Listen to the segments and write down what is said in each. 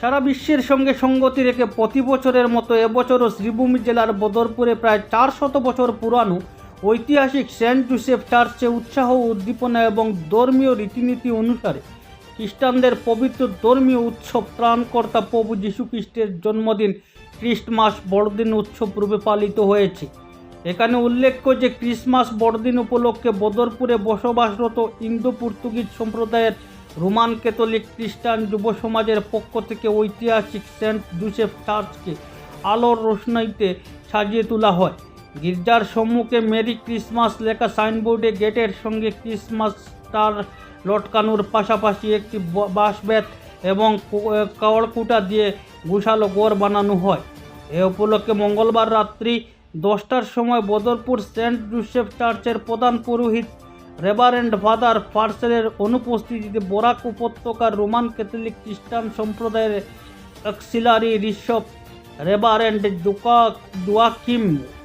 সারা বিশ্বের সঙ্গে সঙ্গতি রেখে প্রতি বছরের মতো এবছরও শ্রীভূমি জেলার বদরপুরে প্রায় চার শত বছর পুরানো ঐতিহাসিক সেন্ট জোসেফ চার্চে উৎসাহ উদ্দীপনা এবং ধর্মীয় রীতিনীতি অনুসারে খ্রিস্টানদের পবিত্র ধর্মীয় উৎসব ত্রাণকর্তা প্রভু যীশু খ্রিস্টের জন্মদিন খ্রিস্টমাস বড়দিন উৎসব রূপে পালিত হয়েছে। এখানে উল্লেখ্য যে ক্রিসমাস বড়দিন উপলক্ষে বদরপুরে বসবাসরত ইন্দো পর্তুগিজ সম্প্রদায়ের রোমান ক্যাথলিক খ্রিস্টান যুব সমাজের পক্ষ থেকে ঐতিহাসিক সেন্ট জোসেফ চার্চকে আলোর রোশনাইতে সাজিয়ে তোলা হয়। গির্জার সম্মুখে মেরি ক্রিসমাস লেখা সাইনবোর্ডে গেটের সঙ্গে ক্রিসমাস স্টার লটকানোর পাশাপাশি একটি বাঁশবেত এবং কাওড়কুটা দিয়ে গুছালো গড় বানানো হয়। এ উপলক্ষে মঙ্গলবার রাত্রি দশটার সময় বদরপুর সেন্ট জোসেফ চার্চের প্রধান পুরোহিত রেভারেন্ড ফাদার ফার্সেলের অনুপস্থিতিতে বরাক উপত্যকার রোমান ক্যাথলিক খ্রিস্টান সম্প্রদায়ের অক্সিলারি ঋষভ রেভারেন্ড ডুকা ডুয়াকিম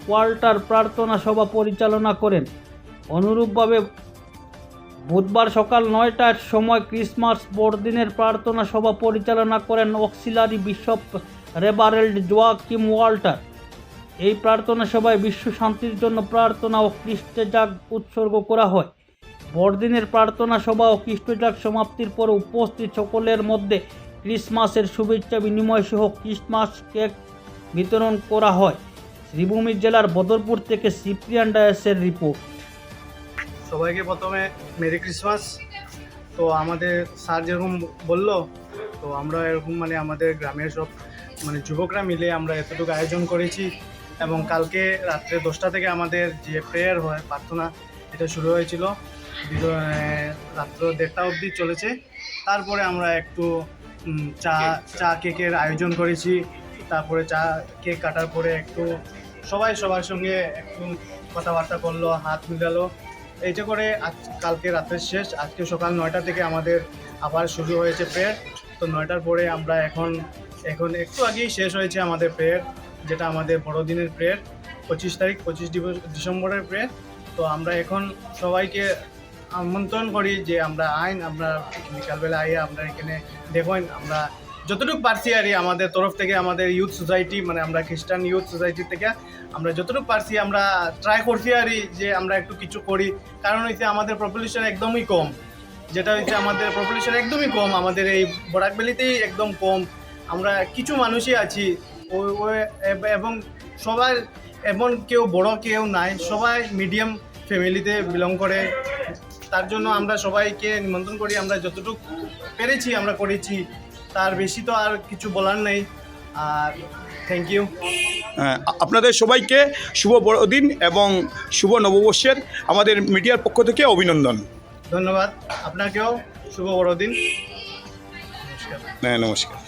ওয়াল্টার প্রার্থনা সভা পরিচালনা করেন। অনুরূপভাবে বুধবার সকাল নয়টার সময় ক্রিসমাস বড়দিনের প্রার্থনা সভা পরিচালনা করেন auxiliary bishop reverend Joachim Walter. এই প্রার্থনা সভায় বিশ্ব শান্তির জন্য প্রার্থনা ও খ্রিস্টজাগ উৎসর্গ করা হয়। বড়দিনের প্রার্থনা সভা ও খ্রিস্টজাগ সমাপ্তির পর উপস্থিত সকলের মধ্যে ক্রিসমাসের শুভেচ্ছা বিনিময় সহ ক্রিসমাস কেক বিতরণ করা হয়। শ্রীভূমি জেলার বদরপুর থেকে সিপ্রিয়ান ডায়াসের রিপোর্ট। সবাইকে প্রথমে মেরি ক্রিসমাস। তো আমাদের স্যার যেরকম বলল, তো আমরা এরকম মানে আমাদের গ্রামের সব মানে যুবকরা মিলে আমরা এতটুকু আয়োজন করেছি এবং কালকে রাত্রে দশটা থেকে আমাদের যে প্রেয়ার হয়, প্রার্থনা এটা শুরু হয়েছিল। রাত্র দেড়টা অবধি চলেছে। তারপরে আমরা একটু চা চা কেকের আয়োজন করেছি। তারপরে চা কেক কাটার পরে একটু সবাই সবার সঙ্গে একটু কথাবার্তা করল হাত মিলালো। এইটা করে আজ, কালকে রাতের শেষ। আজকে সকাল নয়টা থেকে আমাদের আবার শুরু হয়েছে প্রেয়ার তো নয়টার পরে আমরা এখন এখন একটু আগেই শেষ হয়েছে আমাদের প্রেয়ার যেটা আমাদের বড়দিনের প্রেয়ার পঁচিশ তারিখ, পঁচিশ ডিসেম্বরের প্রেয়ার তো আমরা এখন সবাইকে আমন্ত্রণ করি যে আমরা আইন, আমরা বিকালবেলা আইয়া আমরা এখানে দেখুন, আমরা যতটুকু পারছি আর আমাদের তরফ থেকে, আমাদের ইউথ সোসাইটি মানে আমরা খ্রিস্টান ইউথ সোসাইটি থেকে, আমরা যতটুকু পারছি আমরা ট্রাই করছি আর যে আমরা একটু কিছু করি। কারণ হচ্ছে আমাদের পপুলেশন একদমই কম। যেটা হচ্ছে আমাদের পপুলেশন একদমই কম, আমাদের এই বরাকবেলিতেই একদম কম। আমরা কিছু মানুষই আছি। ওই এবং সবাই এমন কেউ বড় কেউ নাই সবাই মিডিয়াম ফ্যামিলিতে বিলং করে। তার জন্য আমরা সবাইকে নিমন্ত্রণ করি আমরা যতটুকু পেরেছি আমরা করেছি তার বেশি তো আর কিছু বলার নেই। আর থ্যাংক ইউ হ্যাঁ, আপনাদের সবাইকে শুভ বড়দিন এবং শুভ নববর্ষের আমাদের মিডিয়ার পক্ষ থেকে অভিনন্দন। ধন্যবাদ। আপনাকেও শুভ বড়দিন। নমস্কার। হ্যাঁ নমস্কার।